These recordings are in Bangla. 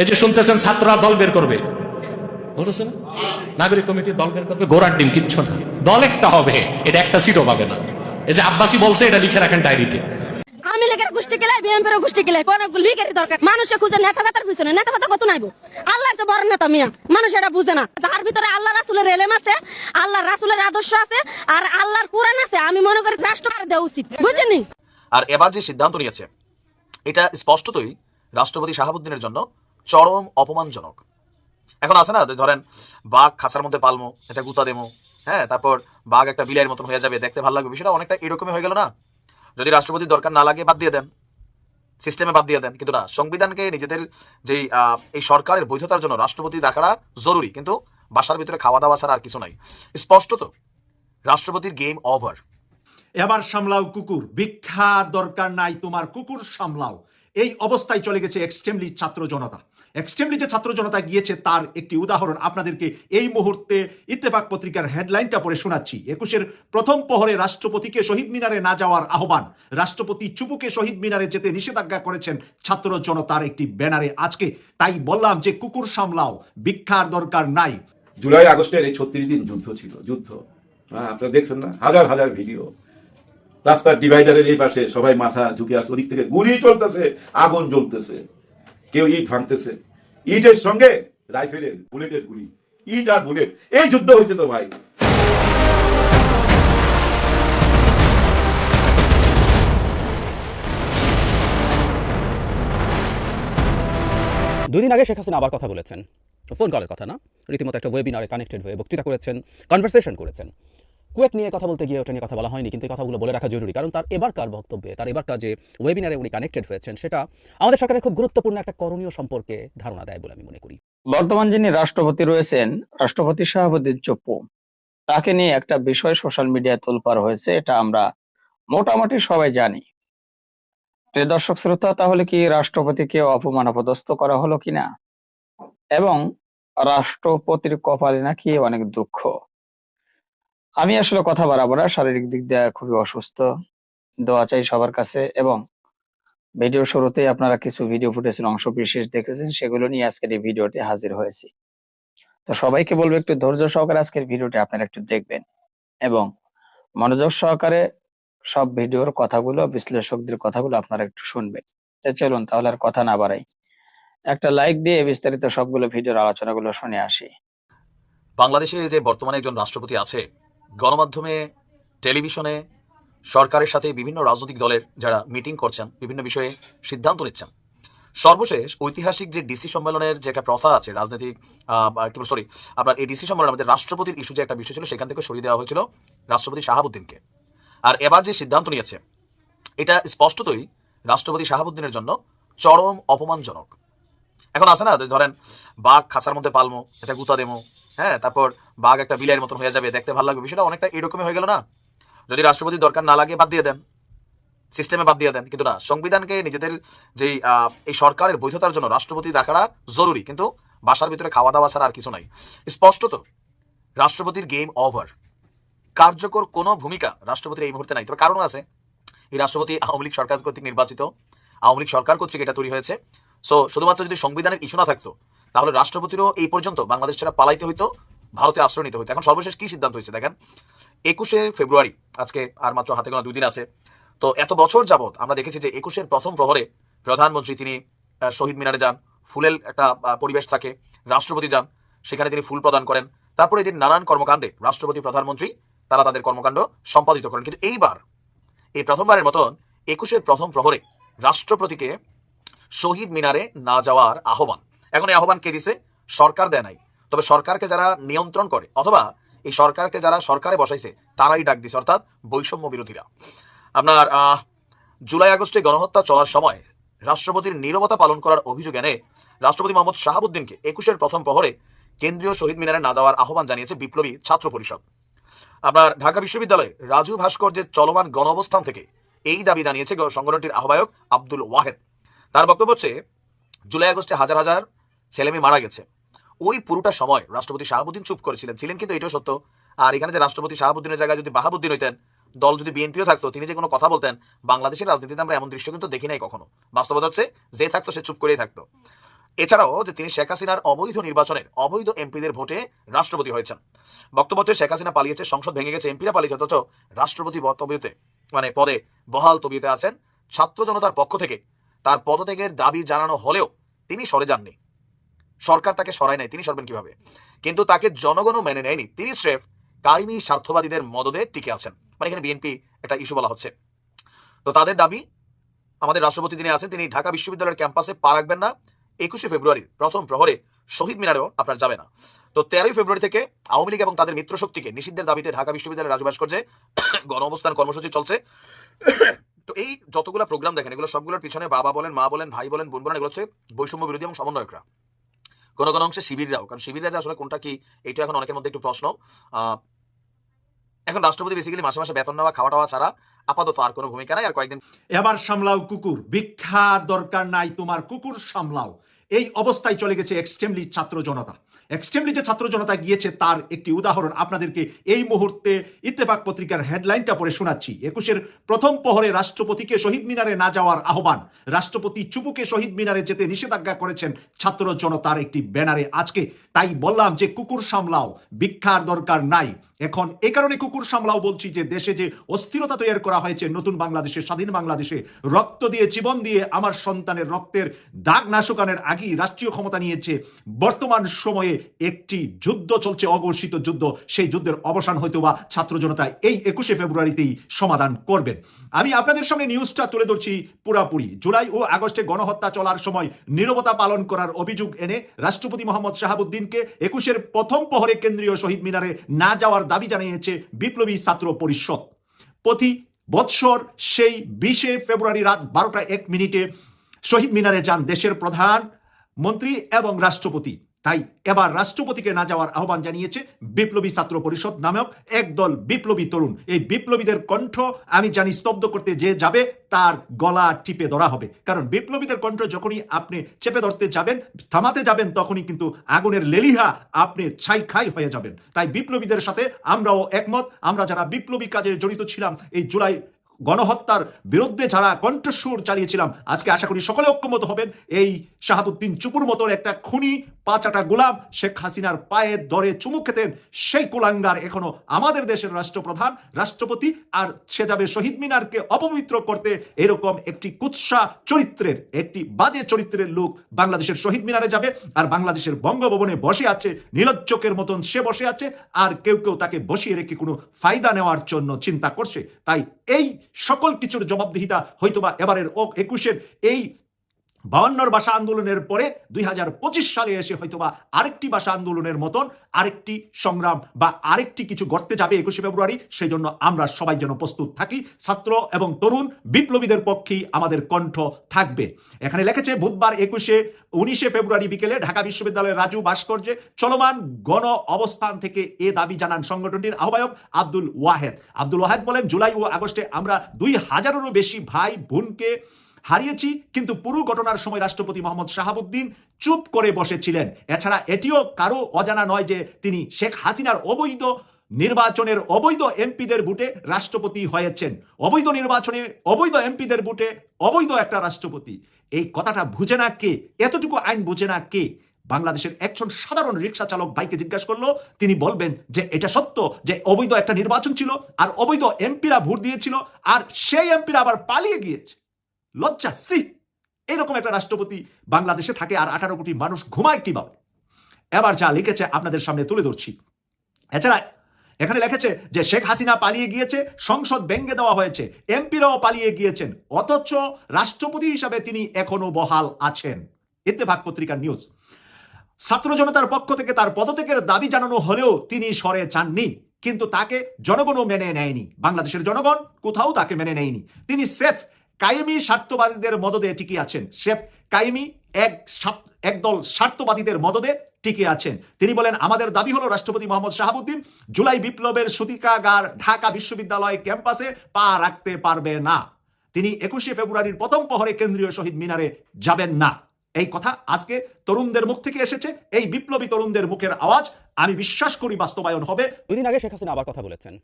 এই যে শুনতেছেন ছাত্ররা দল বের করবে। বলেছেন? নাগরিক কমিটি দল বের করবে গোড়ার ডিম কিচ্ছু না। দল একটা হবে এটা একটা সিটও পাবে না। এই যে আব্বাসি বলছে এটা লিখে রাখেন ডায়েরিতে। আমি লেগের গোষ্ঠী কেলাই বিএমপির গোষ্ঠী কেলাই কোন লিগের দরকার। মানুষে খুঁজে নেতা বেতার পিছনে নেতা বেতা কত নাইবো আল্লাহ তো বড় নেতা মিয়া মানুষ এটা বুঝে না। তার ভিতরে আল্লাহ রাসুলের এলেম আছে আল্লাহ রাসুলের আদর্শ আছে আর আল্লাহর কোরআন আছে আমি মনে করি রাষ্ট্র দেওয়া উচিত। বুঝেনি আর এবার যে সিদ্ধান্ত নিয়েছে এটা স্পষ্টতই রাষ্ট্রপতি শাহাবুদ্দিনের জন্য চরম অপমানজনক। এখন আছে না ধরেন, বাঘ খাঁচার মধ্যে পালমো, এটা গুতা দেমো হ্যাঁ তারপর বাঘ একটা বিলাইয়ের মতন হয়ে যাবে, দেখতে ভালো লাগবে বিষয়টা অনেকটা এরকমই হয়ে গেল না? যদি রাষ্ট্রপতির দরকার না লাগে, বাদ দিয়ে দেন। সিস্টেমে বাদ দিয়ে দেন। কিন্তু না, সংবিধানকে নিজেদের যেই এই সরকারের বৈধতার জন্য রাষ্ট্রপতি রাখাটা জরুরি। কিন্তু বাসার ভিতরে খাওয়া দাওয়া ছাড়া আর কিছু নাই। স্পষ্টত রাষ্ট্রপতির গেম ওভার এবার সামলাও কুকুর। ভিক্ষার দরকার নাই তোমার। কুকুর সামলাও। এই অবস্থায় চলে গেছে এক্সট্রিমলি ছাত্র জনতা। এক্সট্রিমলি যে ছাত্র জনতা গিয়েছে, তার একটি উদাহরণ আপনাদেরকে এই মুহূর্তে ইত্তেফাক পত্রিকার হেডলাইনটা পড়ে শোনাচ্ছি। একুশের প্রথম প্রহরে রাষ্ট্রপতিকে শহীদ মিনারে না যাওয়ার আহ্বান। রাষ্ট্রপতি চুপুকে শহীদ মিনারে যেতে নিষেধাজ্ঞা করেছেন ছাত্র জনতার একটি ব্যানারে আজকে। তাই বললাম যে কুকুর সামলাও, ভিক্ষার দরকার নাই। জুলাই আগস্টের এই ছত্রিশ দিন যুদ্ধ ছিল, যুদ্ধ। হ্যাঁ আপনারা দেখছেন না? হাজার হাজার ভিডিও। রাস্তার ডিভাইডারের এই পাশে সবাই মাথা ঝুঁকে আসছে ওদিক থেকে গুলি চলতেছে, আগুন জ্বলতেছে। কেউ ইট ভাঙতেছে। ইটের সঙ্গে রাইফেলের বুলেটের গুলি। ইট আর বুলেট। এই যুদ্ধ হয়েছে তো ভাই। দুই দিন আগে শেখ হাসিনা আবার কথা বলেছেন। ফোন কলের কথা না? রীতিমতো একটা ওয়েবিনারে কানেক্টেড হয়ে বক্তৃতা করেছেন কনভারসেশন করেছেন। কুয়েট নিয়ে কথা বলতে গিয়ে ওটা নিয়ে কথা বলা হয়নি, কিন্তু এই কথাগুলো বলে রাখা জরুরি। কারণ তার এবারকার বক্তব্যে, তার এবারকার যে ওয়েবিনারে উনি কানেক্টেড হয়েছেন, সেটা আমাদের সরকারের খুব গুরুত্বপূর্ণ একটা করণীয় সম্পর্কে ধারণা দেয় বলে আমি মনে করি। বর্তমান যিনি রাষ্ট্রপতি রয়েছেন, রাষ্ট্রপতি শাহাবুদ্দিন চপ্পু, তাকে নিয়ে একটা বিষয় সোশ্যাল মিডিয়ায় তোলপাড় হয়েছে, এটা আমরা মোটামুটি সবাই জানি। প্রিয় দর্শক শ্রোতা, তাহলে কি রাষ্ট্রপতিকে অপমান অপদস্থ করা হলো কিনা? এবং রাষ্ট্রপতির কপালে নাকি অনেক দুঃখ? আমি আসলে কথা বাড়াবো না, শারীরিক দিক দিয়ে খুবই অসুস্থ। দোয়া চাই সবার কাছে এবং ভিডিও শুরুতেই আপনারা কিছু ভিডিও ফুটেজের অংশ বিশেষ দেখেছেন, সেগুলো নিয়ে আজকের এই ভিডিওতে হাজির হয়েছি। তো সবাইকে বলব একটু ধৈর্য সহকারে আজকের ভিডিওটি আপনারা একটু দেখবেন এবং মনোযোগ সহকারে সব ভিডিওর কথাগুলো, বিশ্লেষকদের কথাগুলো আপনারা একটু শুনবেন। তো চলুন তাহলে আর কথা না বাড়াই। একটা লাইক দিয়ে বিস্তারিত সবগুলো ভিডিওর আলোচনাগুলো শুনে আসি। বাংলাদেশে যে বর্তমানে একজন রাষ্ট্রপতি আছে গণমাধ্যমে, টেলিভিশনে, সরকারের সাথে বিভিন্ন রাজনৈতিক দলের যারা মিটিং করছেন, বিভিন্ন বিষয়ে সিদ্ধান্ত নিচ্ছেন। সর্বশেষ ঐতিহাসিক যে ডিসি সম্মেলনের যে একটা প্রথা আছে, রাজনৈতিক কি সরি আপনার এই ডিসি সম্মেলনের আমাদের রাষ্ট্রপতির ইস্যু যে একটা বিষয় ছিল, সেখান থেকে সরিয়ে দেওয়া হয়েছিল রাষ্ট্রপতি শাহাবুদ্দিনকে। আর এবার যে সিদ্ধান্ত নিয়েছে, এটা স্পষ্টতই রাষ্ট্রপতি শাহাবুদ্দিনের জন্য চরম অপমানজনক। এখন আছে না, ধরেন বাঘ খাঁচার মধ্যে পালমো, এটা গুতা দেমো হ্যাঁ তারপর বাঘ একটা বিলাইয়ের মতন হয়ে যাবে, দেখতে ভালো লাগবে। বিষয়টা অনেকটা এরকমই হয়ে গেল না? যদি রাষ্ট্রপতি দরকার না লাগে, বাদ দিয়ে দেন। সিস্টেমে বাদ দিয়ে দেন। কিন্তু না, সংবিধানকে নিজেদের যেই এই সরকারের বৈধতার জন্য রাষ্ট্রপতি রাখাটা জরুরি। কিন্তু বাসার ভিতরে খাওয়া দাওয়া ছাড়া আর কিছু নাই। স্পষ্টত রাষ্ট্রপতির গেম ওভার কার্যকর কোনো ভূমিকা রাষ্ট্রপতির এই মুহূর্তে নাই। তবে কারণ আছে। এই রাষ্ট্রপতি আওয়ামী লীগ সরকার কর্তৃক নির্বাচিত। আওয়ামী লীগ সরকার কর্তৃক এটা তৈরি হয়েছে। সো শুধুমাত্র যদি সংবিধানের ইস্যু না থাকতো তাহলে রাষ্ট্রপতিরও এই পর্যন্ত বাংলাদেশ ছাড়া পালাইতে হইতো, ভারতে আশ্রয় নিতে হইতো। এখন সর্বশেষ কি সিদ্ধান্ত হয়েছে দেখেন? একুশে ফেব্রুয়ারি, আজকে আর মাত্র হাতে গোনা দুই দিন আছে। তো এত বছর যাবৎ আমরা দেখেছি যে একুশের প্রথম প্রহরে প্রধানমন্ত্রী তিনি শহীদ মিনারে যান ফুলের একটা পরিবেশ থাকে, রাষ্ট্রপতি যান, সেখানে তিনি ফুল প্রদান করেন। তারপরে এদিন নানান কর্মকাণ্ডে রাষ্ট্রপতি, প্রধানমন্ত্রী, তারা তাদের কর্মকাণ্ড সম্পাদিত করেন। কিন্তু এইবার, এই প্রথমবারের মতন একুশের প্রথম প্রহরে রাষ্ট্রপতিকে শহীদ মিনারে না যাওয়ার আহ্বান। এখন এই আহ্বান কে দিছে? সরকার দেয় নাই। তবে সরকারকে যারা নিয়ন্ত্রণ করে, অথবা এই সরকারকে যারা সরকারে বসাইছে, তারাই ডাক দিছে, অর্থাৎ বৈষম্য বিরোধীরা। আপনার জুলাই আগস্টে গণহত্যা চলার সময় রাষ্ট্রপতির নীরবতা পালন করার অভিযোগ এনে রাষ্ট্রপতি মোহাম্মদ শাহাবুদ্দিনকে একুশের প্রথম প্রহরে কেন্দ্রীয় শহীদ মিনারে না যাওয়ার আহ্বান জানিয়েছে বিপ্লবী ছাত্র পরিষদ। আপনার, ঢাকা বিশ্ববিদ্যালয়ে রাজু ভাস্কর্যের চলমান গণঅবস্থান থেকে এই দাবি জানিয়েছে সংগঠনটির আহ্বায়ক আব্দুল ওয়াহেদ। তার বক্তব্য হচ্ছে, জুলাই আগস্টে হাজার হাজার ছেলেমেয়ে মারা গেছে। ওই পুরোটা সময় রাষ্ট্রপতি শাহাবুদ্দিন চুপ করেছিলেন, ছিলেন কিন্তু এটাও সত্য। আর এখানে যে রাষ্ট্রপতি শাহাবুদ্দিনের জায়গায় যদি বাহাবুদ্দিন হইতেন, দল যদি বিএনপিও থাকতো, তিনি যে কোনো কথা বলতেন, বাংলাদেশের রাজনীতিতে আমরা এমন দৃশ্য কিন্তু দেখি নাই কখনো। বাস্তবতা হচ্ছে, যে থাকতো সে চুপ করেই থাকতো। এছাড়াও যে তিনি শেখ হাসিনার অবৈধ নির্বাচনের অবৈধ এমপিদের ভোটে রাষ্ট্রপতি হয়েছেন। বক্তব্য হচ্ছে, শেখ হাসিনা পালিয়েছে, সংসদ ভেঙে গেছে, এমপিরা পালিয়েছে, অথচ রাষ্ট্রপতি বক্তব্যতে মানে পদে বহাল তবিয়তে আছেন ছাত্র জনতার পক্ষ থেকে। তার পদত্যাগের দাবি জানানো হলেও তিনি সরে যাননি। সরকার তাকে সরায় নাই, তিনি সরবেন কীভাবে? কিন্তু তাকে জনগণও মেনে নেয়নি। তিনি স্রেফ কায়েমি স্বার্থবাদীদের মদদে টিকে আছেন। মানে এখানে বিএনপি একটা ইস্যু বলা হচ্ছে। তো তাদের দাবি, আমাদের রাষ্ট্রপতি যিনি আছেন, তিনি ঢাকা বিশ্ববিদ্যালয়ের ক্যাম্পাসে পা রাখবেন না। একুশে ফেব্রুয়ারির প্রথম প্রহরে শহীদ মিনারেও আপনার যাবে না। তো তেরোই ফেব্রুয়ারি থেকে আওয়ামী লীগ এবং তাদের মিত্র শক্তিকে নিষিদ্ধের দাবিতে ঢাকা বিশ্ববিদ্যালয়ের রাজু ভাস্কর্যে গণ অবস্থান কর্মসূচি চলছে। তো এই যতগুলো প্রোগ্রাম দেখেন, এগুলো সবগুলোর পিছনে বাবা বলেন, মা বলেন, ভাই বলেন, বোন বলেন, এগুলো হচ্ছে বৈষম্য বিরোধী এবং সমন্বয়করা। কোনো কোনো অংশে শিবিররাও। কারণ শিবিররা যে আসলে কোনটা কি, এইটা এখন অনেকের মধ্যে একটু প্রশ্ন। এখন রাষ্ট্রপতি বেসিক্যালি মাসে মাসে বেতন নেওয়া, খাওয়া টাওয়া ছাড়া আপাতত আর কোনো ভূমিকা নাই। আর কয়েকদিন এবার সামলাও কুকুর। ভিক্ষার দরকার নাই তোমার, কুকুর সামলাও। এই অবস্থায় চলে গেছে এক্সট্রিমলি ছাত্র জনতা। এক্সট্রিমলি যে ছাত্র জনতা গিয়েছে, তার একটি উদাহরণ আপনাদেরকে এই মুহূর্তে ইত্তেফাক পত্রিকার হেডলাইনটা পড়ে শোনাচ্ছি। একুশের প্রথম প্রহরে রাষ্ট্রপতিকে শহীদ মিনারে না যাওয়ার আহ্বান। রাষ্ট্রপতি চুপুকে শহীদ মিনারে যেতে নিষেধাজ্ঞা করেছেন ছাত্র জনতার একটি ব্যানারে আজকে। তাই বললাম যে কুকুর সামলাও, ভিক্ষার দরকার নাই। এখন এ কারণে কুকুর সামলাও বলছি যে দেশে যে অস্থিরতা তৈরি করা হয়েছে, নতুন বাংলাদেশে, স্বাধীন বাংলাদেশে, রক্ত দিয়ে, জীবন দিয়ে আমার সন্তানের রক্তের দাগ না শুকানোর আগেই রাষ্ট্রীয় ক্ষমতা নিয়েছে। বর্তমান সময়ে একটি যুদ্ধ চলছে, অঘোষিত যুদ্ধ। সেই যুদ্ধের অবসান হয়তো বা ছাত্র জনতা এই একুশে ফেব্রুয়ারিতেই সমাধান করবেন। আমি আপনাদের সামনে নিউজটা তুলে ধরছি পুরাপুরি। জুলাই ও আগস্টে গণহত্যা চলার সময় নীরবতা পালন করার অভিযোগ এনে রাষ্ট্রপতি মোহাম্মদ শাহাবুদ্দিনকে একুশের প্রথম প্রহরে কেন্দ্রীয় শহীদ মিনারে না যাওয়ার দাবি জানিয়েছে, বিপ্লবী ছাত্র পরিষদ। প্রতি বৎসর সেই বিশে ফেব্রুয়ারি রাত বারোটা এক মিনিটে শহীদ মিনারে যান দেশের প্রধান মন্ত্রী এবং রাষ্ট্রপতি। তাই এবার রাষ্ট্রপতিকে না যাওয়ার আহ্বান জানিয়েছে বিপ্লবী ছাত্র পরিষদ নামক একদল বিপ্লবী তরুণ। এই বিপ্লবীদের কণ্ঠ আমি জানি স্তব্ধ করতে যে যাবে, তার গলা টিপে ধরা হবে। কারণ বিপ্লবীদের কণ্ঠ যখনই আপনি চেপে ধরতে যাবেন, থামাতে যাবেন, তখনই কিন্তু আগুনের লেলিহা আপনি ছাই খাই হয়ে যাবেন। তাই বিপ্লবীদের সাথে আমরাও একমত। আমরা যারা বিপ্লবী কাজে জড়িত ছিলাম, এই জুলাই গণহত্যার বিরুদ্ধে যারা কণ্ঠস্বর চালিয়েছিলাম, আজকে আশা করি সকলে ঐক্যমত হবেন। এই শাহাবুদ্দিন চুপুর মতন একটা খুনি, পাঁচাটা গোলাম শেখ হাসিনার পায়ে দরে চুমু খেতেন, সেই কুলাঙ্গার এখনও আমাদের দেশের রাষ্ট্রপ্রধান, রাষ্ট্রপতি, আর সে যাবে শহীদ মিনারকে অপবিত্র করতে এরকম একটি কুৎসা চরিত্রের, একটি বাজে চরিত্রের লোক বাংলাদেশের শহীদ মিনারে যাবে, আর বাংলাদেশের বঙ্গভবনে বসে আছে নীলজ্জকের মতন সে বসে আছে, আর কেউ কেউ তাকে বসিয়ে রেখে কোনো ফায়দা নেওয়ার জন্য চিন্তা করছে। তাই এই সকল কিছুর জবাবদিহিতা হয়তোবা এবারের ও একুশের এই বাউন্নর ভাষা আন্দোলনের পরে দুই হাজার পঁচিশ সালে এসে হয়তোবা আরেকটি ভাষা আন্দোলনের মতন আরেকটি সংগ্রাম বা আরেকটি কিছু গড়তে যাবে একুশে ফেব্রুয়ারি সেই জন্য আমরা সবাই যেন প্রস্তুত থাকি। ছাত্র এবং তরুণ বিপ্লবীদের পক্ষেই আমাদের কণ্ঠ থাকবে। এখানে লেখেছে, বুধবার একুশে, উনিশে ফেব্রুয়ারি বিকেলে ঢাকা বিশ্ববিদ্যালয়ের রাজু ভাস্কর্যে চলমান গণ অবস্থান থেকে এ দাবি জানান সংগঠনটির আহ্বায়ক আব্দুল ওয়াহেদ। আব্দুল ওয়াহেদ বলেন, জুলাই ও আগস্টে আমরা দুই হাজারেরও বেশি ভাই বোনকে হারিয়েছি, কিন্তু পুরো ঘটনার সময় রাষ্ট্রপতি মোহাম্মদ শাহাবুদ্দিন চুপ করে বসেছিলেন। এছাড়া এটিও কারও অজানা নয় যে তিনি শেখ হাসিনার অবৈধ নির্বাচনের অবৈধ এমপিদের বুটে রাষ্ট্রপতি হয়েছেন। অবৈধ নির্বাচনে অবৈধ এমপিদের বুটে অবৈধ একটা রাষ্ট্রপতি। এই কথাটা বুঝে না কে? এতটুকু আইন বুঝে না কে? বাংলাদেশের একজন সাধারণ রিক্সা চালক ভাইকে জিজ্ঞাসা করল, তিনি বলবেন যে এটা সত্য যে অবৈধ একটা নির্বাচন ছিল আর অবৈধ এমপিরা ভোট দিয়েছিল আর সেই এমপিরা আবার পালিয়ে গিয়েছে। লজ্জা সি এরকম একটা রাষ্ট্রপতি বাংলাদেশে থাকে আর আঠারো কোটি মানুষ ঘুমায় কীভাবে? এবার যা লিখেছে আপনাদের সামনে তুলে ধরছি। এছাড়া এখানে লিখেছে যে শেখ হাসিনা পালিয়ে গিয়েছে, সংসদ ভেঙ্গে দেওয়া হয়েছে, এমপিরাও পালিয়ে গিয়েছেন, অথচ রাষ্ট্রপতি হিসাবে তিনি এখনও বহাল আছেন। ইত্তেফাক পত্রিকার নিউজ ছাত্র জনতার পক্ষ থেকে তার পদত্যাগের দাবি জানানো হলেও তিনি সরে চাননি, কিন্তু তাকে জনগণও মেনে নেয়নি। বাংলাদেশের জনগণ কোথাও তাকে মেনে নেয়নি। তিনি স্রেফ কায়েমি স্বার্থবাদীদের মদদে টিকে আছেন। স্রেফ কায়েমি এক একদল স্বার্থবাদীদের মদদে টিকে আছেন। তিনি বলেন, আমাদের দাবি হলো রাষ্ট্রপতি মোহাম্মদ শাহাবুদ্দিন জুলাই বিপ্লবের সূতিকাগার ঢাকা বিশ্ববিদ্যালয় ক্যাম্পাসে পা রাখতে পারবে না। তিনি একুশে ফেব্রুয়ারির প্রথম প্রহরে কেন্দ্রীয় শহীদ মিনারে যাবেন না। এই কথা আজকে তরুণদের মুখ থেকে এসেছে। এই বিপ্লবী তরুণদের মুখের আওয়াজ, আমি বিশ্বাস করি বাস্তবায়ন হবে। দুই দিন আগে শেখ হাসিনা আবার কথা বলেছেন।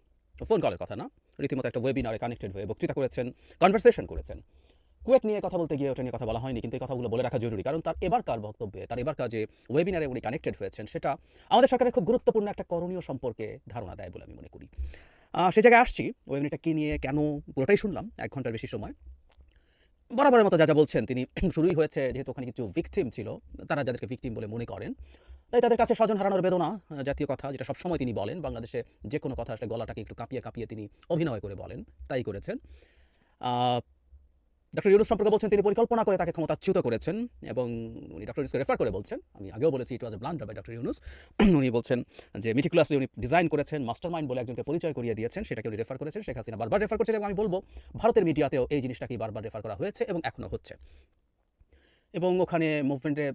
ফোন কলের কথা না, রীতিমতো একটা ওয়েবিনারে কানেক্টেড হয়ে বক্তৃতা করেছেন কনভারসেশন করেছেন। কুয়েট নিয়ে কথা বলতে গিয়ে ওটা নিয়ে কথা বলা হয়নি, কিন্তু এই কথাগুলো বলে রাখা জরুরি, কারণ তার এবারকার বক্তব্যে, তার এবারকার যে ওয়েবিনারে উনি কানেক্টেড হয়েছেন, সেটা আমাদের সরকারের খুব গুরুত্বপূর্ণ একটা করণীয় সম্পর্কে ধারণা দেয় বলে আমি মনে করি। সে জায়গায় আসছি ওয়েবিনারটা কী নিয়ে, কেন, পুরোটাই শুনলাম, এক ঘণ্টার বেশি সময়। বরাবরের মতো যা যা বলছেন, তিনি শুরুই হয়েছে, যেহেতু ওখানে কিছু ভিকটিম ছিল, তারা যাদেরকে ভিকটিম বলে মনে করেন তাই তাদের কাছে স্বজন হারানোর বেদনা জাতীয় কথা যেটা সবসময় তিনি বলেন, বাংলাদেশে যে কোনো কথা আসলে গলাটাকে একটু কাঁপিয়ে কাঁপিয়ে তিনি অভিনয় করে বলেন, তাই করেছেন। ডক্টর ইউনুস সম্পর্কে বলছেন, তিনি পরিকল্পনা করে তাকে ক্ষমতাচ্যুত করেছেন এবং উনি ডক্টর ইউনুসকে রেফার করে বলছেন। আমি আগেও বলেছি it was a blunder by doctor Yunus. উনি বলছেন যে মিটিকুলাসলি উনি ডিজাইন করেছেন মাস্টার মাইন্ড বলে একজনকে পরিচয় করিয়ে দিয়েছেন, সেটাকে উনি রেফার করেছেন, শেখ হাসিনা বারবার রেফার করেছেন এবং আমি বলব, ভারতের মিডিয়াতেও এই জিনিসটাকেই বারবার রেফার করা হয়েছে এবং এখনও হচ্ছে। এবং ওখানে মুভমেন্টে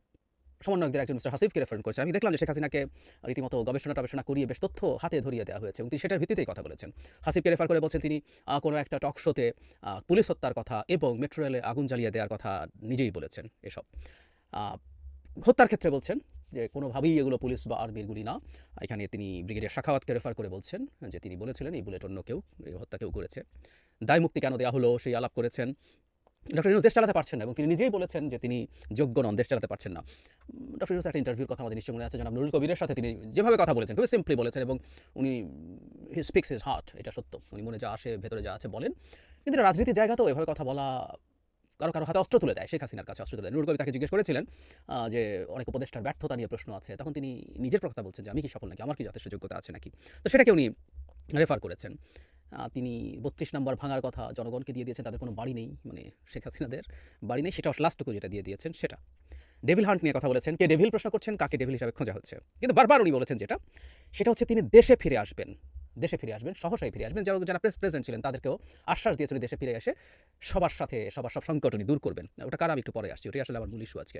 সমন্বয়কদের একজন মিস্টার হাসিফকে রেফার করেছেন। আমি দেখলাম যে শেখ হাসিনাকে রীতিমতো গবেষণা, টবেষণা করিয়ে বেশ তথ্য হাতে ধরিয়ে দেওয়া হয়েছে এবং তিনি সেটার ভিত্তিতেই কথা বলেছেন। হাসিফকে রেফার করে বলছেন তিনি কোনো একটা টক শোতে পুলিশ হত্যার কথা এবং মেট্রো রেলে আগুন জ্বালিয়ে দেওয়ার কথা নিজেই বলেছেন এসব। হত্যার ক্ষেত্রে বলছেন যে কোনোভাবেই এগুলো পুলিশ বা আর্মির গুলি না। এখানে তিনি ব্রিগেডিয়ার শাখাওয়াতকে রেফার করে বলছেন যে তিনি বলেছিলেন এই বুলেট অন্য কেউ, এই হত্যা কেউ করেছে। দায় মুক্তি কেন দেওয়া হলো, সেই আলাপ করেছেন। ডক্টর ইউনুস দেশ চালাতে পারছেন না এবং তিনি নিজেই বলেছেন যে তিনি যোগ্য নন, দেশ চালাতে পারছেন না। ডক্টর ইউনুস একটা ইন্টারভিউর কথা আমাদের নিশ্চয় মনে আছে, জনাব নুরুল কবিরের সাথে তিনি যেভাবে কথা বলেছেন, খুবই সিম্পলি বলেছেন এবং উনি হি স্পিক্স হিজ হার্ট এটা সত্য। উনি মনে যা আসে, ভেতরে যা আছে বলেন। কিন্তু রাজনীতির জায়গা তো, এভাবে কথা বলা কারও কারও হাতে অস্ত্র তুলে দেয়, শেখ হাসিনার কাছে অস্ত্র তুলে দেয়। নুরুল কবির তাকে জিজ্ঞেস করেছিলেন যে অনেক উপদেষ্টার ব্যর্থতা নিয়ে প্রশ্ন আছে, তখন তিনি নিজের কথা বলছেন যে আমি কি সফল নাকি, আমার কি যথেষ্ট যোগ্যতা আছে নাকি? তো সেটাকে উনি রেফার করেছেন। তিনি বত্রিশ নম্বর ভাঙার কথা জনগণকে দিয়ে দিয়েছেন, তাদের কোনো বাড়ি নেই মানে শেখ হাসিনাদের বাড়ি নেই, সেটা লাস্টটুকু যেটা দিয়ে দিয়েছেন সেটা। ডেভিল হান্ট নিয়ে কথা বলেছেন, কে ডেভিল প্রশ্ন করছেন, কাকে ডেভিল হিসাবে খোঁজা হচ্ছে। কিন্তু বারবার উনি বলেছেন যেটা, সেটা হচ্ছে তিনি দেশে ফিরে আসবেন, দেশে ফিরে আসবেন সহসাই ফিরে আসবেন যারা যারা প্রেস প্রেজেন্ট ছিলেন, তাদেরকেও আশ্বাস দিয়েছেন দেশে ফিরে এসে সবার সাথে, সবার সব সংকট উনি দূর করবেন। ওটা কার, আমি একটু পরে আসছি, ওটাই আসলে আমার মূল ইস্যু আজকে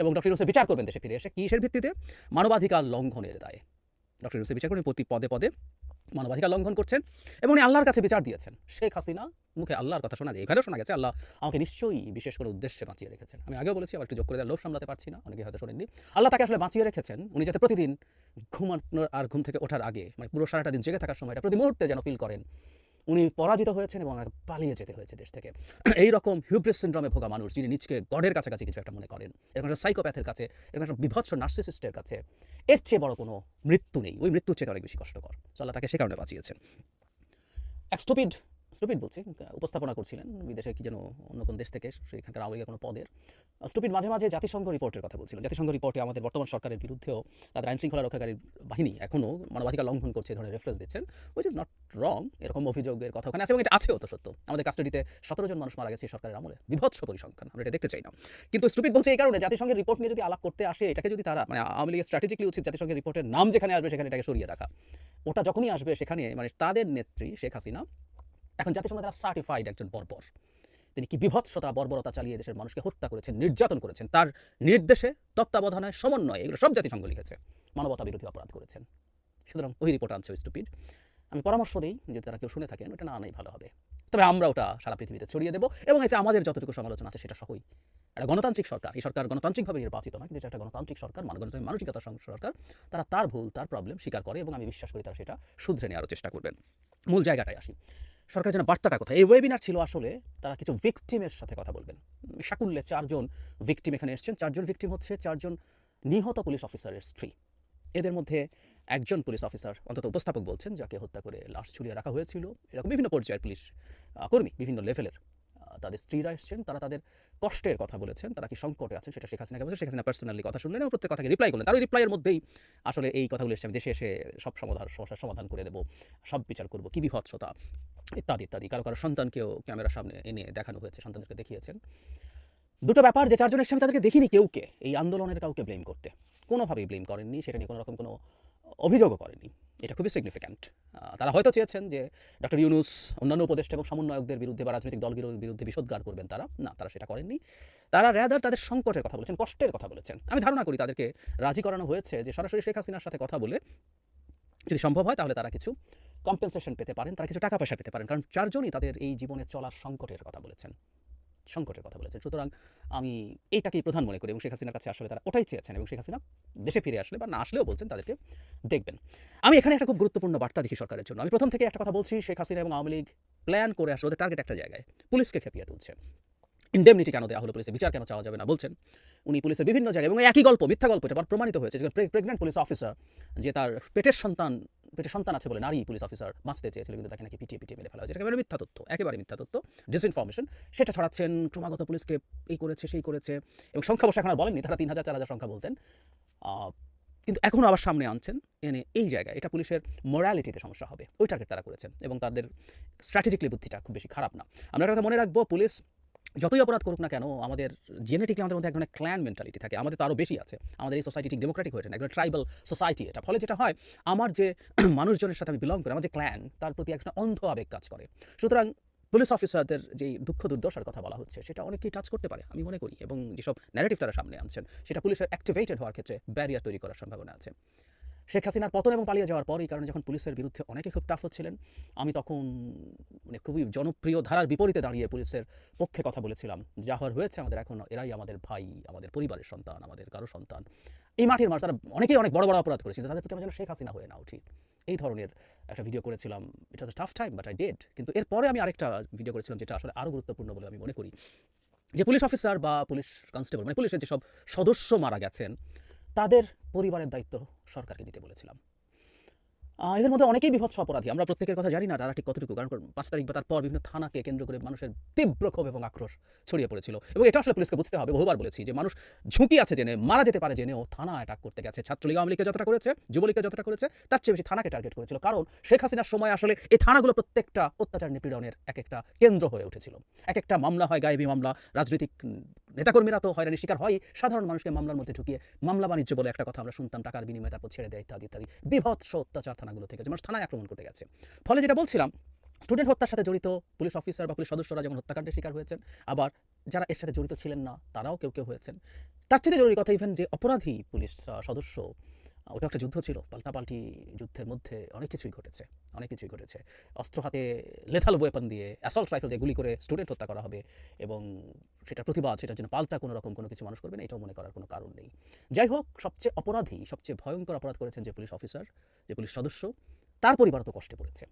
এবং ডক্টর ইউনুসের বিচার করবেন দেশে ফিরে এসে, কিসের ভিত্তিতে? মানবাধিকার লঙ্ঘনের দায়ে। ডক্টর ইউনুসের বিচার করেন প্রতি পদে পদে। মানবাধিকার লঙ্ঘন করছেন এবং উনি আল্লাহর কাছে বিচার দিয়েছেন। শেখ হাসিনা মুখে আল্লাহর কথা শোনা যায়, এখানেও শোনা গেছে, আল্লাহ আমাকে নিশ্চয়ই বিশেষ করে উদ্দেশ্যে বাঁচিয়ে রেখেছেন। আমি আগেও বলেছি, আবার একটু যোগ করে লোভ সামলাতে পারছি না অনেকে হয়তো শোনেননি। আল্লাহ তাকে আসলে বাঁচিয়ে রেখেছেন, উনি যাতে প্রতিদিন ঘুমানোর আর ঘুম থেকে ওঠার আগে মানে পুরো সারাটা দিন জেগে থাকার সময়টা প্রতি মুহূর্তে যেন ফিল করেন। উনি পরাজিত হয়েছেন এবং ওনাকে পালিয়ে যেতে হয়েছে দেশ থেকে। এই রকম হিউব্রেস সিন্ড্রোমে ভোগা মানুষ, যিনি নিজকে গডের কাছাকাছি কিছু একটা মনে করেন, এরকম একটা সাইকোপ্যাথের কাছে, এরকম একটা বিভৎস নার্সিসিস্টের কাছে, এর চেয়ে বড় কোনো মৃত্যু নেই। ওই মৃত্যুর চেয়ে অনেক বেশি কষ্টকর। চল্লা তাকে সে কারণে বাঁচিয়েছেন এক স্টুপিড বলছি উপস্থাপনা করছিলেন বিদেশে কি যেন অন্য কোন দেশ থেকে সেখানকার আওয়ামী কোনো পদের। স্টুপিড মাঝে মাঝে জাতিসংঘ রিপোর্টের কথা বলছিলেন জাতিসংঘ রিপোর্টে আমাদের বর্তমান সরকারের বিরুদ্ধেও তাদের আইন শৃঙ্খলা রক্ষাকারী বাহিনী এখনও মানবাধিকার লঙ্ঘন করছে ধরনের রেফারেন্স দিচ্ছেন উইচ ইজ নট রং এরকম অভিযোগের কথা ওখানে আছে এবং এটা আছেও তো সত্য। আমাদের কাস্টাডিতে সতেরো জন মানুষ মারা গেছে এই সরকারের আমলে বিভৎস পরিসংখ্যান আমরা এটা দেখতে চাই না। কিন্তু স্টুপিড বলছে এই কারণে জাতিসংঘের রিপোর্ট নিয়ে যদি আলাপ করতে আসে এটাকে যদি তারা মানে আওয়ামী লীগের স্ট্র্যাটেজিকলি উচিত জাতিসংঘের রিপোর্টের নাম যেখানে আসবে সেখানে এটাকে সরিয়ে রাখা। ওটা যখনই আসবে সেখানে মানে তাদের নেত্রী শেখ হাসিনা এখন জাতিসংঘ তারা সার্টিফাইড একজন বর্বর। তিনি কি বিভৎসতা, বর্বরতা চালিয়ে দেশের মানুষকে হত্যা করেছেন, নির্যাতন করেছেন, তার নির্দেশে তত্ত্বাবধানে সমন্বয়ে এগুলো সব জাতিসংঘ লিখেছে মানবতা বিরোধী অপরাধ করেছেন। সুতরাং ওই রিপোর্ট আনছে ওই স্টুপিড আমি পরামর্শ দিই যদি তারা কেউ শুনে থাকেন, ওটা না আনাই ভালো হবে। তবে আমরা ওটা সারা পৃথিবীতে ছড়িয়ে দেবো এবং এতে আমাদের যতটুকু সমালোচনা আছে সেটা সহই। একটা গণতান্ত্রিক সরকার, এই সরকার গণতান্ত্রিকভাবে নির্বাচিত নয়, কিন্তু একটা গণতান্ত্রিক সরকার মানগণতান্ত্রিক মানসিকতা সরকার, তারা তার ভুল, তার প্রবলেম স্বীকার করে এবং আমি বিশ্বাস করি তারা সেটা শুধরে নেওয়ার চেষ্টা করবেন। মূল জায়গাটায় আসি। সরকারের জন্য বার্তাটা কথা এই ওয়েবিনার ছিল আসলে তারা কিছু ভিকটিমের সাথে কথা বলবেন। সাকুল্যে চারজন ভিকটিম এখানে এসেছেন। চারজন ভিকটিম হচ্ছে চারজন নিহত পুলিশ অফিসারের স্ত্রী। এদের মধ্যে একজন পুলিশ অফিসার অন্তত উপস্থাপক বলছেন, যাকে হত্যা করে লাশ ঝুলিয়ে রাখা হয়েছিল। এরকম বিভিন্ন পর্যায়ের পুলিশ কর্মী বিভিন্ন লেভেলের তাদের স্ত্রীরা এসেছেন। তারা তাদের কষ্টের কথা বলেছেন। তারা কি সংকটে আছেন সেটা শেখ হাসিনাকে বলছে। শেখ হাসিনা পার্সোনালি কথা শুনলেন এবং প্রত্যেক কথাকে রিপ্লাই করলেন। তার ওই রিপ্লাইয়ের মধ্যেই আসলে এই কথাগুলো এসেছে। আমি দেশে এসে সব সমাধান, সমস্যার সমাধান করে দেবো, সব বিচার করব। কী বিভৎসতা। ইত্যাদি ইত্যাদি। কারও কারও সন্তানকেও ক্যামেরার সামনে এনে দেখানো হয়েছে, সন্তানদেরকে দেখিয়েছেন। দুটো ব্যাপার যে চারজনের সামনে তাদেরকে দেখিনি কেউকে এই আন্দোলনের কাউকে ব্লেম করতে। কোনোভাবেই ব্লেম করেননি, সেটা নিয়ে কোনো রকম কোনো অভিযোগও করেনি এটা খুবই সিগনিফিক্যান্ট তারা হয়তো চেয়েছেন যে ডক্টর ইউনুস, অন্যান্য উপদেষ্টা এবং সমন্বয়কদের বিরুদ্ধে বা রাজনৈতিক দলগুলোর বিরুদ্ধে বিষোদ্গার করবেন তারা। না, তারা সেটা করেননি। তারা র্যাদার তাদের সংকটের কথা বলেছেন, কষ্টের কথা বলেছেন। আমি ধারণা করি তাদেরকে রাজি করানো হয়েছে যে সরাসরি শেখ হাসিনার সাথে কথা বলে যদি সম্ভব হয় তাহলে তারা কিছু কম্পেনসেশন পেতে পারেন, তারা কিছু টাকা পয়সা পেতে পারেন। কারণ চারজনই তাদের এই জীবনে চলার সংকটের কথা বলেছেন। সংকটের কথা বলেছেন। সুতরাং আমি এইটাকেই প্রধান মনে করি এবং শেখ হাসিনার কাছে আসলে তারা ওটাই চেয়েছেন এবং শেখ হাসিনা দেশে ফিরে আসলে বা না আসলেও বলছেন তাদেরকে দেখবেন। আমি এখানে একটা খুব গুরুত্বপূর্ণ বার্তা দেখি সরকারের জন্য। আমি প্রথম থেকে একটা কথা বলছি, শেখ হাসিনা এবং আওয়ামী লীগ প্ল্যান করে আসলে ওদের টার্গেট একটা জায়গায় পুলিশকে খেপিয়ে তুলছে। ইন্ডেমনিটি কেন দেওয়া হলো পুলিশের বিচার কেন চাওয়া যাবে না বলছেন? উনি পুলিশের বিভিন্ন জায়গায় এবং একই গল্প, মিথ্যা গল্প, এটা প্রমাণিত হয়েছে। যে প্রেগনেন্ট পুলিশ অফিসার যে তার পেটের সন্তান পেটের সন্তান আছে বলে নারী পুলিশ অফিসার বাঁচতে চেয়েছিল, কিন্তু তাকে নাকি পিটিয়ে পিটিয়ে মেরে ফেলা হয়েছে। একেবারে মিথ্যা তথ্য, একেবারে মিথ্যা তথ্য। ডিসইনফরমেশন সেটা ছড়াচ্ছেন, ক্রমাগত পুলিশকে এই করেছে, সেই করেছে, এবং সংখ্যা বসে এখন আর বলেননি, তারা তিন হাজার, চার হাজার সংখ্যা বলতেন। কিন্তু এখনও আবার সামনে আনছেন এনে এই জায়গায়। এটা পুলিশের মোরালিটিতে সমস্যা হবে, ওই টার্গেট তারা করেছেন, এবং তাদের স্ট্র্যাটেজিকলি বুদ্ধিটা খুব বেশি খারাপ না। আমরা একটা কথা মনে রাখব, পুলিশ যতই অপরাধ করুক না কেন, আমাদের জেনেটিকলি আমাদের মধ্যে এক ধরনের ক্ল্যান মেন্টালিটি থাকে। আমাদের তো আরও বেশি আছে। আমাদের এই সোসাইটি ঠিক ডেমোক্রেটিক হয়েছে না, একদম ট্রাইবাল সোসাইটি এটা। ফলে যেটা হয়, আমার যে মানুষজনের সাথে আমি বিলং করি, আমার যে ক্ল্যান তার প্রতি একটা অন্ধ আবেগ কাজ করে। সুতরাং পুলিশ অফিসারদের যে দুঃখ দুর্দশার কথা বলা হচ্ছে, সেটা অনেকেই টাচ করতে পারে, আমি মনে করি। এবং যেসব ন্যারেটিভ তারা সামনে আনছেন, সেটা পুলিশের অ্যাক্টিভেটেড হওয়ার ক্ষেত্রে ব্যারিয়ার তৈরি করার সম্ভাবনা আছে। শেখ হাসিনার পতন এবং পালিয়ে যাওয়ার পর এই কারণে যখন পুলিশের বিরুদ্ধে অনেকে খুব টাফ হচ্ছিলেন, আমি তখন মানে খুবই জনপ্রিয় ধারার বিপরীতে দাঁড়িয়ে পুলিশের পক্ষে কথা বলেছিলাম। যা হওয়ার হয়েছে আমাদের এখন, এরাই আমাদের ভাই, আমাদের পরিবারের সন্তান, আমাদের কারও সন্তান। এই মাটির মানুষ তারা অনেকেই অনেক বড় বড় অপরাধ করেছিল, তাদের প্রতি আমরা যেন শেখ হাসিনা হয়ে না উঠি। এই ধরনের একটা ভিডিও করেছিলাম এটা হচ্ছে tough time but I did কিন্তু এরপরে আমি আরেকটা ভিডিও করেছিলাম, যেটা আসলে আরও গুরুত্বপূর্ণ বলে আমি মনে করি। যে পুলিশ অফিসার বা পুলিশ কনস্টেবল মানে পুলিশের যেসব সদস্য মারা গেছেন তাদের পরিবারের দায়িত্ব সরকারকে নিতে বলেছিলাম। এদের মধ্যে অনেকেই বিভৎস অপরাধী। আমরা প্রত্যেকের কথা জানি না তারা ঠিক কতটুকু, কারণ পাঁচ তারিখ বা তারপর বিভিন্ন থানাকে কেন্দ্র করে মানুষের তীব্র ক্ষোভ এবং আক্রোশ ছড়িয়ে পড়েছিল। এবং এটা আসলে পুলিশকে বুঝতে হবে। বহুবার বলেছি যে মানুষ ঝুঁকি আছে জেনে, মারা যেতে পারে জেনেও থানা অ্যাটাক করতে গেছে। ছাত্রলীগ আওয়ামী লীগকে যতটা করেছে, যুবলীগকে যতটা করেছে, তার চেয়ে বেশি থানাকে টার্গেট করেছিল। কারণ শেখ হাসিনার সময় আসলে এই থানাগুলো প্রত্যেকটা অত্যাচার নিপীড়নের এক একটা কেন্দ্র হয়ে উঠেছিল। এক একটা মামলা হয়, গায়েবী মামলা, রাজনৈতিক নেতাকর্মীরা তো হয়রানির শিকার হয় সাধারণ মানুষকে মামলার মধ্যে ঢুকিয়ে মামলা বাণিজ্য বলে একটা কথা আমরা শুনতাম, টাকার বিনিময়ে তারপর ছেড়ে দেয় ইত্যাদি ইত্যাদি। বিভৎস অত্যাচার থানাগুলো থেকে মানুষ থানায় আক্রমণ করতে গেছে। ফলে যেটা বলছিলাম, স্টুডেন্ট হত্যার সাথে জড়িত পুলিশ অফিসার বা পুলিশ সদস্যরা যেমন হত্যাকাণ্ডের শিকার হয়েছেন, আবার যারা এর সাথে জড়িত ছিলেন না, তারাও কেউ কেউ হয়েছেন। তার চেয়ে জরুরি কথা ইভেন যে অপরাধী পুলিশ সদস্য ওটা একটা যুদ্ধ ছিল, পাল্টাপাল্টি যুদ্ধের মধ্যে অনেক কিছুই ঘটেছে, অনেক কিছুই ঘটেছে। অস্ত্র হাতে লেথাল ওয়েপন দিয়ে অ্যাসল্ট রাইফেল দিয়ে গুলি করে স্টুডেন্ট হত্যা করা হবে এবং সেটা প্রতিবাদ, সেটার জন্য পাল্টা কোনো রকম কোনো কিছু মানুষ করবে না, এটাও মনে করার কোনো কারণ নেই। যাই হোক, সবচেয়ে অপরাধী, সবচেয়ে ভয়ঙ্কর অপরাধ করেছেন যে পুলিশ অফিসার যে পুলিশ সদস্য, তার পরিবার তো কষ্টে পড়েছে।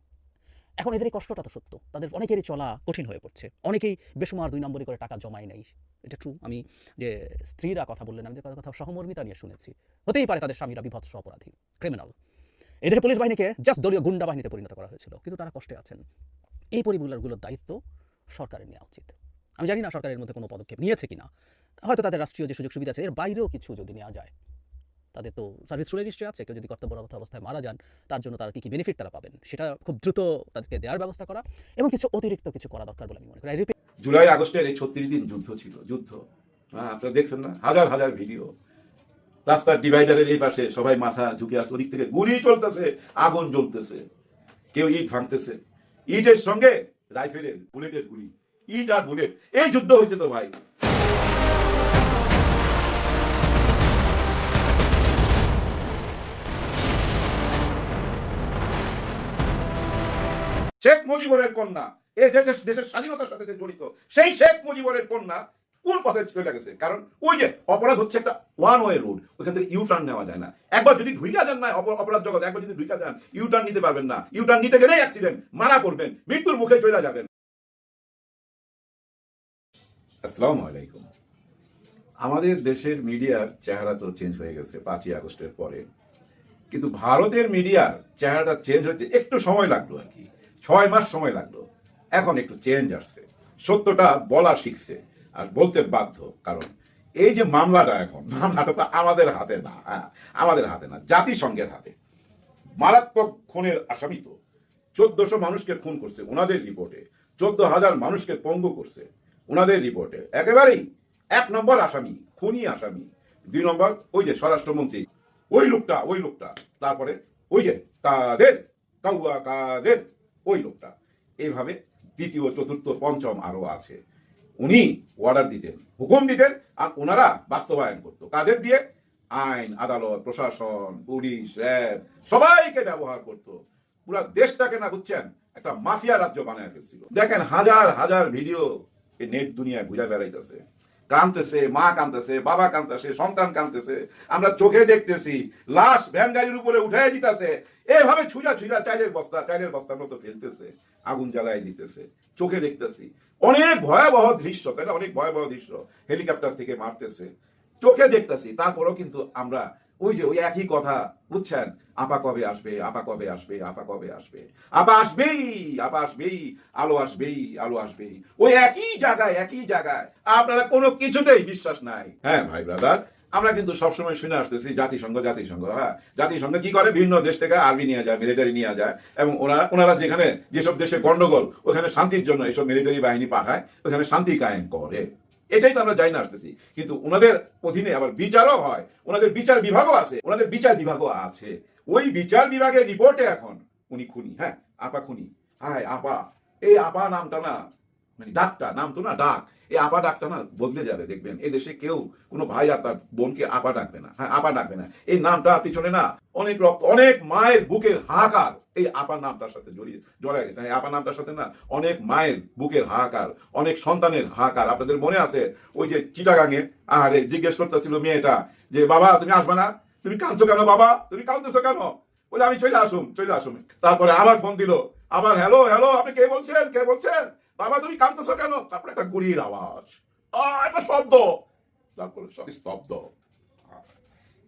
এখন এদের এই কষ্টটা তো সত্য। তাদের অনেকেরই চলা কঠিন হয়ে পড়ছে। অনেকেই বেসুমার দুই নম্বরই করে টাকা জমায় নেই। এটা ট্রু আমি যে স্ত্রীরা কথা বললেন, আমি তাদের কথা সহমর্মিতা নিয়ে শুনেছি। হতেই পারে তাদের স্বামীরা বিভৎস অপরাধী ক্রিমিনাল এদের পুলিশ বাহিনীকে জাস্ট দলীয় গুন্ডা বাহিনীতে পরিণত করা হয়েছিল, কিন্তু তারা কষ্টে আছেন। এই পরিবারগুলোর দায়িত্ব সরকারের নেওয়া উচিত। আমি জানি না সরকারের মধ্যে কোনো পদক্ষেপ নিয়েছে কিনা। হয়তো তাদের রাষ্ট্রীয় যে সুযোগ সুবিধা আছে, এর বাইরেও কিছু যদি নেওয়া যায়। তাদের তো সার্ভিস রুলে নিশ্চয়ই আছে। কেউ যদি কর্তব্যরত অবস্থায় মারা যান, তার জন্য তারা কী কী বেনিফিট তারা পাবেন? সেটা খুব দ্রুত তাদেরকে দেওয়ার ব্যবস্থা করা এবং কিছু অতিরিক্ত কিছু করা দরকার বলে আমি মনে করি। জুলাই আগস্টের এই ছত্রিশ দিন যুদ্ধ ছিল, যুদ্ধ। হ্যাঁ আপনারা দেখছেন না? হাজার হাজার ভিডিও। রাস্তার ডিভাইডারের এই পাশে সবাই মাথা ঝুঁকে আসছে ওদিক থেকে গুলি চলতেছে, আগুন জ্বলতেছে। কেউ ইট ভাঙতেছে। ইটের সঙ্গে রাইফেলের বুলেটের গুলি। ইট আর বুলেট। এই যুদ্ধ হয়েছে তো ভাই। শেখ মুজিবুরের কন্যা। এই দেশের দেশের স্বাধীনতার সাথে জড়িত, সেই শেখ মুজিবুরের কন্যা কোন পথে চলে গেছে? কারণ ওই যে অপরাধ হচ্ছে একটা ওয়ান ওয়ে রোড ওইখান থেকে ইউ টার্ন নেওয়া যায় না। একবার যদি ঢুইকা যান না অপরাধ জগৎ একবার যদি ঢুইকা যান ইউ টার্ন নিতে পারবেন না। ইউ টার্ন নিতে গেলেই অ্যাক্সিডেন্ট মারা করবেন মৃত্যুর মুখে চলে যাবেন। আসসালামু আলাইকুম। আমাদের দেশের মিডিয়ার চেহারা তো চেঞ্জ হয়ে গেছে পাঁচই আগস্টের পরে। কিন্তু ভারতের মিডিয়ার চেহারাটা চেঞ্জ হতে একটু সময় লাগল আর কি। ছয় মাস সময় লাগল। এখন একটু চেঞ্জ আসছে। সত্যটা বলা শিখছে আর বলতে বাধ্য কারণ এই যে মামলাটা এখন মামলাটা তো আমাদের হাতে না হ্যাঁ, আমাদের হাতে না জাতিসংঘের হাতে। মারাত্মক খুনের আসামি তো। চোদ্দশো মানুষকে খুন করছে ওনাদের রিপোর্টে চোদ্দ হাজার মানুষকে পঙ্গু করছে ওনাদের রিপোর্টে। একেবারেই এক নম্বর আসামি খুনি আসামি। দুই নম্বর ওই যে স্বরাষ্ট্রমন্ত্রী ওই লোকটা ওই লোকটা তারপরে ওই যে কাদের কাউয়া কাদের ওই লোকটা। এইভাবে দ্বিতীয়, চতুর্থ, পঞ্চম আরও আছে। উনি অর্ডার দিতেন, হুকুম দিতেন আর ওনারা বাস্তবায়ন করতো। কাদের দিয়ে? আইন, আদালত, প্রশাসন, পুলিশ, র্যাব, সবাইকে ব্যবহার করতো। পুরো দেশটাকে না বুঝছেন একটা মাফিয়া রাজ্য বানায় ফেলছিল। দেখেন হাজার হাজার ভিডিও নেট দুনিয়ায় ঘুরে বেড়াইতেছে। কাঁদতেছে, মা কাঁদতেছে, বাবা কাঁদতেছে, সন্তান কাঁদতেছে। আমরা চোখে দেখতেছি, লাশ ভ্যান গাড়ির উপরে উঠাই দিতেছে। এভাবে ছুঁড়া ছুঁড়া চাইলের বস্তা, চাইলের বস্তার মতো ফেলতেছে, আগুন জ্বালাই দিতেছে। চোখে দেখতেছি। অনেক ভয়াবহ দৃশ্য, তাই না? অনেক ভয়াবহ দৃশ্য। হেলিকপ্টার থেকে মারতেছে। চোখে দেখতেছি, তারপরেও কিন্তু আমরা ওই যে ওই একই কথা, বুঝছেন? আপা কবে আসবে? আপা কবে আসবে? আপা কবে আসবে? আপা আসবেই আপা আসবেই, আলো আসবেই আলো আসবেই। ওই একই জায়গায় একই জায়গায়। আপনারা কোনো কিছুতেই বিশ্বাস নাই। হ্যাঁ ভাই ব্রাদার আমরা কিন্তু সবসময় শুনে আসতেছি জাতিসংঘ জাতিসংঘ হ্যাঁ? জাতিসংঘ কি করে? বিভিন্ন দেশ থেকে আর্মি নিয়ে যায় মিলিটারি নিয়ে যায়, এবং ওরা, ওনারা যেখানে, যেসব দেশে গন্ডগোল ওখানে শান্তির জন্য এসব মিলিটারি বাহিনী পাঠায়, ওখানে শান্তি কায়েম করে। এটাই তো আমরা যাই না আসতেছি। কিন্তু ওনাদের অধীনে আবার বিচারও হয়। ওনাদের বিচার বিভাগও আছে। ওনাদের বিচার বিভাগও আছে। ওই বিচার বিভাগের রিপোর্টে এখন উনি খুনি হ্যাঁ? আপা খুনি। হায় আপা। এই আপা নামটা না মানে ডাকটা, নাম তো না ডাক। এই আপা ডাকটা না বদলে যাবে, দেখবেন। এই দেশে কেউ কোনো ভাই আর তার বোনকে আপা ডাকবে না। হ্যাঁ আপা ডাকবে না। এই নামটা পিছনে না অনেক রক্ত, অনেক মায়ের বুকের হাহাকার। এই আপা নামটার সাথে জড়িয়ে জড়িয়ে গেছে। এই আপা নামটার সাথে না অনেক মায়ের বুকের হাহাকার, অনেক সন্তানের হাহাকার। আপনাদের মনে আছে ওই যে চিটাগাঙে? আরে জিজ্ঞেস করতেছিল মেয়েটা যে, বাবা, তুমি আসবে না? তুমি কাঁদছো কেন বাবা? তুমি কাঁদতেছো কেন? বলে, আমি চলে আসুন চলে আসুন। তারপরে আবার ফোন দিল। আবার, হ্যালো হ্যালো, আপনি কে বলছেন? কে বলছেন? বাবা, তুমি কাঁদতেছো কেন? তারপরে একটা গুড়ির আওয়াজ। একটা শব্দ। তারপরে সব স্তব্ধ।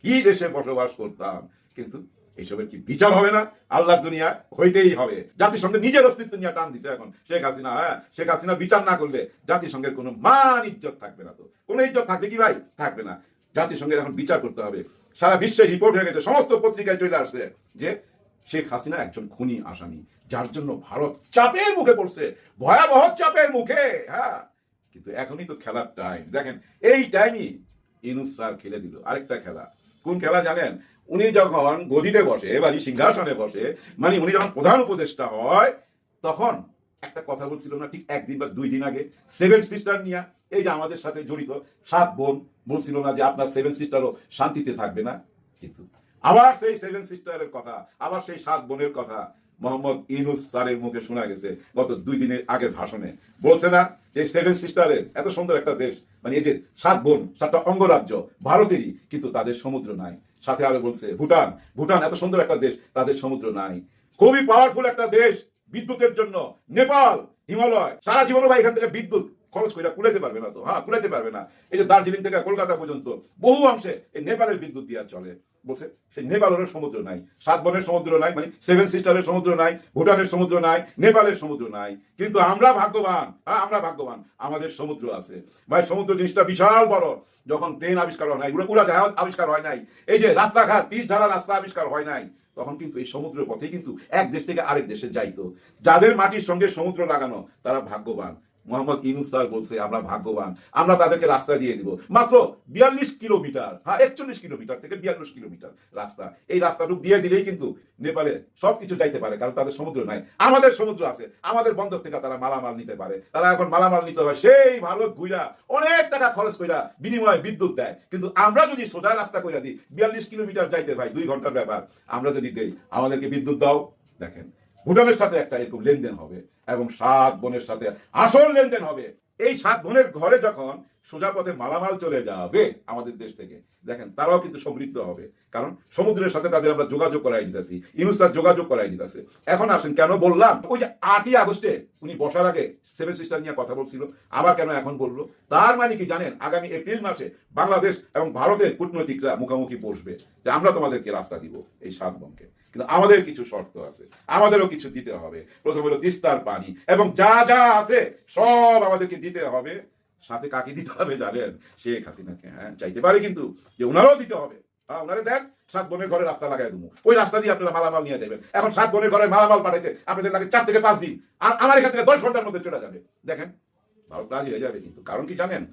কি দেশে বসবাস করতাম? কিন্তু এইসবের কি বিচার হবে না? আল্লাহর দুনিয়া হইতেই হবে। জাতিসংঘের নিজের অস্তিত্ব নিয়ে টান দিছে এখন। শেখ হাসিনা হ্যাঁ শেখ হাসিনা বিচার না করলে জাতিসংঘের কোনো মান ইজ্জত থাকবে না তো। কোনো ইজ্জত থাকবে কি ভাই? থাকবে না। জাতিসংঘের এখন বিচার করতে হবে। সারা বিশ্বে রিপোর্ট হয়ে গেছে, সমস্ত পত্রিকায় চলে আসছে যে শেখ হাসিনা একজন খুনি আসামি, যার জন্য ভারত চাপের মুখে পড়ছে, ভয়াবহ চাপের মুখে হ্যাঁ। কিন্তু এখনই তো খেলার টাইম দেখেন, এই টাইমই ইনুস স্যার খেলে দিল। আরেকটা খেলা। কোন খেলা জানেন? উনি যখন গদিতে বসে মানে সিংহাসনে বসে মানে উনি যখন প্রধান উপদেষ্টা হয়, তখন একটা কথা বলছিল না ঠিক একদিন বা দুই দিন আগে সেভেন সিস্টার নিয়ে, এই যে আমাদের সাথে জড়িত সাত বোন, বলছিল না যে আপনার সেভেন সিস্টারও শান্তিতে থাকবে না? কিন্তু আবার সেই সেভেন সিস্টারের কথা, আবার সেই সাত বোনের কথা মোহাম্মদ ইনুস স্যারের মুখে শোনা গেছে গত দুই দিনের আগের ভাষণে। বলছে না যে সেভেন সিস্টারের এত সুন্দর একটা দেশ মানে এই যে সাত বোন, সাতটা অঙ্গরাজ্য ভারতেরই, কিন্তু তাদের সমুদ্র নাই। সাথে আরও বলছে, ভুটান ভুটান এত সুন্দর একটা দেশ, তাদের সমুদ্র নাই। খুবই পাওয়ারফুল একটা দেশ বিদ্যুতের জন্য। নেপাল, হিমালয়, সারা জীবন ভাই এখান থেকে বিদ্যুৎ খরচ করে কুলাইতে পারবে না তো। হ্যাঁ কুলাইতে পারবে না। এই যে দার্জিলিং থেকে কলকাতা পর্যন্ত বহু অংশে এই নেপালের বিদ্যুৎ দিয়ে চলে। বলছে, সেই নেপালের সমুদ্র নাই সাত বনের সমুদ্র নাই মানে সেভেন সিস্টারের সমুদ্র নাই, ভুটানের সমুদ্র নাই, নেপালের সমুদ্র নাই। কিন্তু আমরা ভাগ্যবান হ্যাঁ আমরা ভাগ্যবান, আমাদের সমুদ্র আছে। ভাই, সমুদ্র জিনিসটা বিশাল বড়। যখন ট্রেন আবিষ্কার হয় নাই উড়া জাহাজ আবিষ্কার হয় নাই, এই যে রাস্তাঘাট, পিচ ধারা রাস্তা আবিষ্কার হয় নাই, তখন কিন্তু এই সমুদ্রের পথে কিন্তু এক দেশ থেকে আরেক দেশে যাইতো। যাদের মাটির সঙ্গে সমুদ্র লাগানো, তারা ভাগ্যবান। মোহাম্মদ ইনুস স্যার বলছে, আমরা ভাগ্যবান। আমরা তাদেরকে রাস্তা দিয়ে দিব। মাত্র বিয়াল্লিশ কিলোমিটার হ্যাঁ একচল্লিশ কিলোমিটার থেকে বিয়াল্লিশ কিলোমিটার রাস্তা। এই রাস্তাটুকু দিয়ে দিলেই কিন্তু নেপালে সবকিছু যাইতে পারে, কারণ তাদের সমুদ্র নাই। আমাদের সমুদ্র আছে, আমাদের বন্দর থেকে তারা মালামাল নিতে পারে। তারা এখন মালামাল নিতে হয়, সেই ভারত ঘুরা অনেক টাকা খরচ কইরা বিনিময়ে বিদ্যুৎ দেয়। কিন্তু আমরা যদি সোজা রাস্তা কইরা দিই, বিয়াল্লিশ কিলোমিটার যাইতে ভাই দুই ঘণ্টার ব্যাপার। আমরা যদি দেই, আমাদেরকে বিদ্যুৎ দাও। দেখেন ভুটানের সাথে একটা এরকম লেনদেন হবে এবং সাত বোনের সাথে আসল লেনদেন হবে। এই সাত বোনের ঘরে যখন সোজা পথে মালামাল চলে যাবে আমাদের দেশ থেকে। দেখেন, তারাও কিন্তু সমৃদ্ধ হবে। কারণ সমুদ্রের সাথে তাদের আমরা যোগাযোগ করাই দিতেছি, ইনুসার যোগাযোগ করাই দিতেছে। এখন আসেন, কেন বললাম? ওই যে আটই আগস্টে উনি বসার আগে সেভেন সিস্টার নিয়ে কথা বলছিল, আবার কেন এখন বলল? তার মানে কি জানেন, আগামী এপ্রিল মাসে বাংলাদেশ এবং ভারতের কূটনৈতিকরা মুখোমুখি বসবে যে আমরা তোমাদেরকে রাস্তা দিব এই সাত বোনকে। কিন্তু আমাদের কিছু শর্ত আছে, আমাদেরও কিছু দিতে হবে। প্রথম হলো তিস্তার পানি, এবং যা যা আছে সব আমাদেরকে দিতে হবে। সাথে কাকে দিতে হবে জানেন? শেখ হাসিনাকে হ্যাঁ? চাইতে পারে কিন্তু যে ওনারও দিতে হবে। হ্যাঁ ওনারে দেখ, সাত বোনের ঘরে রাস্তা লাগাই দেবো। ওই রাস্তা দিয়ে আপনারা মালামাল নিয়ে যাবেন। এখন সাত বোনের ঘরে মালামাল পাঠাইতে আপনাদের লাগে চার থেকে পাঁচ দিন। আর আমার এখান থেকে দশ ঘণ্টার মধ্যে চলে যাবে। দেখেন, ভারত রাজি হয়ে যাবে কিন্তু। কারণ কি জানেন?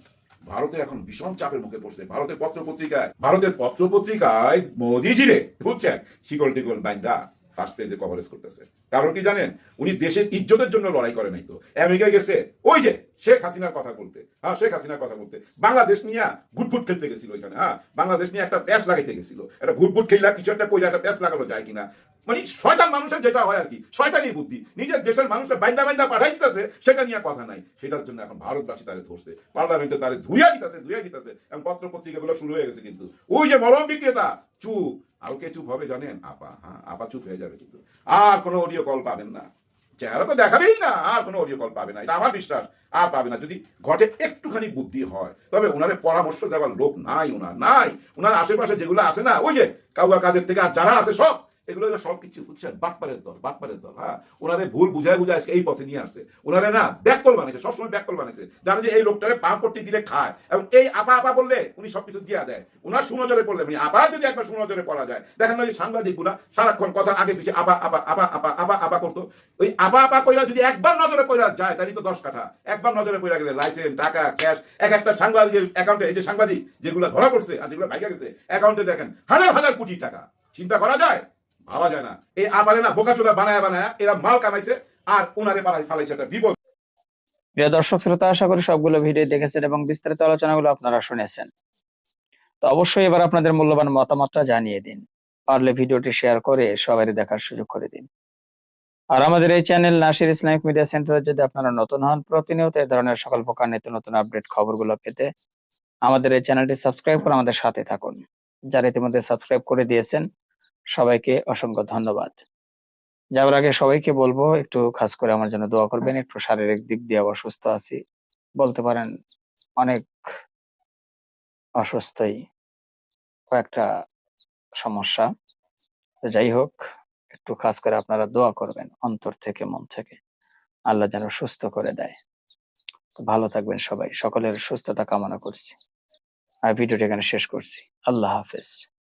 ভারতে এখন ভীষণ চাপের মুখে পড়ছে। ভারতের পত্র পত্রিকায়, ভারতের পত্র পত্রিকায় মোদি ছিলেন বুঝছেন? শিকল টিকল বাইন্দা। ফার্স্ট পেজে কভারেজ করতেছে। কারণ কি জানেন? উনি দেশের ইজ্জতের জন্য লড়াই করে নাই তো। আমেরিকায় গেছে, ওই যে শেখ হাসিনার কথা বলতে। হ্যাঁ শেখ হাসিনার কথা বলতে। বাংলাদেশ নিয়ে ঘুটফুট খেলতে গেছিল ওইখানে হ্যাঁ? বাংলাদেশ নিয়ে একটা প্যাস লাগাইতে গেছিল। একটা ঘুটফুট খেললা কিছু একটা কইলা একটা প্যাস লাগানো যায় কিনা? মানে শয়তান মানুষের যেটা হয় আর কি, শয়তানি বুদ্ধি। নিজের দেশের মানুষকে বাইন্দা বাইন্দা পাঠাইতেছে সেটা নিয়ে কথা নাই। সেটার জন্য এখন ভারতবাসী তারে ধরছে, পার্লামেন্টে তারে ধুইয়া দিতেছে ধুইয়া দিতেছে। এবং পত্র পত্রিকাগুলো শুরু হয়ে গেছে কিন্তু। ওই যে মলম বিক্রেতা, চুপ। আর কে চুপ হবে জানেন? আপা হ্যাঁ আপা চুপ হয়ে যাবে কিন্তু। আর কোনো অডিও কল পাবেন না। চেহারা তো দেখাবেই না, আর কোনো অডিও কল পাবে না। এটা আমার বিশ্বাস। আর পাবে না। যদি ঘটে একটুখানি বুদ্ধি হয়, তবে ওনারে পরামর্শ দেওয়ার লোক নাই ওনার নাই। ওনার আশেপাশে যেগুলো আছে না, ওই যে কাউয়া কাদের থেকে আর যারা আছে সব এগুলো এগুলো সব কিছু, বুঝছেন? বাটপারের দল বাটপারের দল হ্যাঁ? ওনারে ভুল বুঝায় বুঝায় আজকে এই পথে নিয়ে আসছে। ওনারে না ব্যাককল বানিয়েছে সবসময় ব্যাককল বানিয়েছে জানে যে এই লোকটারে বাম পট্টি দিলে খায়। এবং এই আপা আপা বললে উনি সবকিছু দিয়া দেয়। ওনার সুনজরে পড়লে উনি আবার যদি একবার সুনজরে পড়া যায়। দেখেন না যে সাংবাদিকগুলা সারাক্ষণ কথা আগে পিছিয়ে আপা আপা আপা আপা আপা আপা করতো। ওই আপা আপা কইরা যদি একবার নজরে পড়া যায়, তাহলে তো দশ কাঠা। একবার নজরে পড়া গেলে লাইসেন্স টাকা ক্যাশ এক একটা সাংবাদিকের অ্যাকাউন্টে এই যে সাংবাদিক যেগুলো ধরা পড়ছে আর যেগুলো ভাইগা গেছে অ্যাকাউন্টে দেখেন হাজার হাজার কোটি টাকা। চিন্তা করা যায়? ভাবা যায় না। এই আবারে না বোকাচোদা বানায় বানায় এরা মাল কামাইছে আর ওনারে পাড়ায় ফালাইছে একটা বিপদ। প্রিয় দর্শক, শ্রোতা, আশা করি সবগুলো ভিডিও দেখেছেন এবং বিস্তারিত আলোচনাগুলো আপনারা শুনেছেন। তো অবশ্যই এবার আপনাদের মূল্যবান মতামতটা জানিয়ে দিন। পারলে ভিডিওটি শেয়ার করে সবাই দেখার সুযোগ করে দিন। আর আমাদের এই চ্যানেল নাসির ইসলামিক মিডিয়া সেন্টারে যদি আপনারা নতুন হন, প্রতিনিয়ত এই ধরনের সকল প্রকার নিত্য নতুন আপডেট খবরগুলো পেতে আমাদের এই চ্যানেলটি সাবস্ক্রাইব করে আমাদের সাথে থাকুন। যারা ইতিমধ্যে সাবস্ক্রাইব করে দিয়েছেন সবাইকে অসংখ্য ধন্যবাদ। যাওয়ার আগে সবাইকে বলব একটু খাস করে আমার জন্য দোয়া করবেন একটু শারীরিক দিক দিয়ে আবার সুস্থ আছি। বলতে পারেন অনেক অসুস্থই কয়েকটা সমস্যা। যাই হোক একটু খাস করে আপনারা দোয়া করবেন অন্তর থেকে মন থেকে। আল্লাহ যেন সুস্থ করে দেয়। তো ভালো থাকবেন সবাই। সকলের সুস্থতা কামনা করছি। আর ভিডিওটি এখানে শেষ করছি। আল্লাহ হাফেজ।